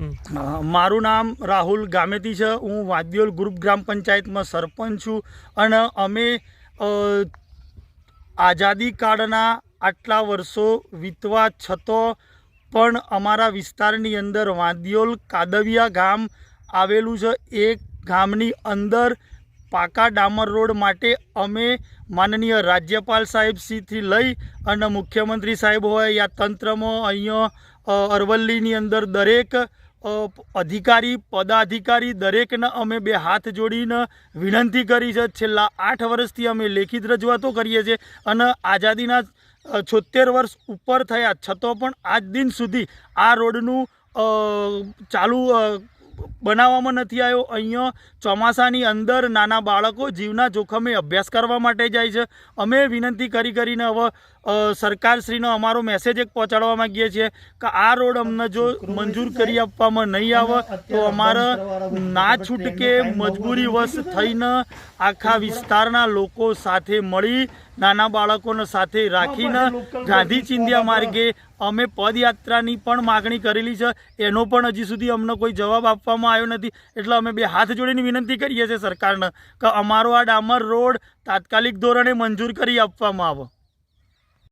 મારું નામ રાહુલ ગામેતી છે. હું વાદ્યોલ ગ્રુપ ગ્રામ પંચાયતમાં સરપંચ છું અને અમે આઝાદી કાળના આટલા વર્ષો વીતવા છતાં પણ અમારા વિસ્તારની અંદર વાંદિયોલ કાદવિયા ગામ આવેલું છે. એ ગામની અંદર પાકા ડામર રોડ માટે અમે માનનીય રાજ્યપાલ સાહેબશ્રીથી લઈ અને મુખ્યમંત્રી સાહેબ હોય યા તંત્રમાં અહીંયા અરવલ્લીની અંદર દરેક અધિકારી, પદાધિકારી દરેકને અમે બે હાથ જોડીને વિનંતી કરી છે. છેલ્લા આઠ વર્ષથી અમે લેખિત રજૂઆતો કરીએ છીએ અને આઝાદીના છોતેર વર્ષ ઉપર થયા છતાં પણ આજ દિન સુધી આ રોડનું ચાલુ બનાવવામાં નથી આવ્યો. અહીંયા ચોમાસાની અંદર નાના બાળકો જીવના જોખમે અભ્યાસ કરવા માટે જાય છે. અમે વિનંતી કરી કરીને હવે સરકારશ્રીનો અમારો મેસેજ એક પહોંચાડવા માગીએ છીએ કે આ રોડ અમને જો મંજૂર કરી આપવામાં નહીં આવે તો અમારે ના છૂટકે મજબૂરી વશ થઈને આખા વિસ્તારના લોકો સાથે મળી નાના બાળકોને સાથે રાખીને ગાંધી ચિંધ્યા માર્ગે અમે પદયાત્રાની પણ માગણી કરેલી છે. એનો પણ હજી સુધી અમને કોઈ જવાબ આપવામાં આવ્યો નથી. એટલે અમે બે હાથ જોડીને વિનંતી કરીએ છીએ સરકારને કે અમારો આ ડામર રોડ તાત્કાલિક ધોરણે મંજૂર કરી આપવામાં આવે.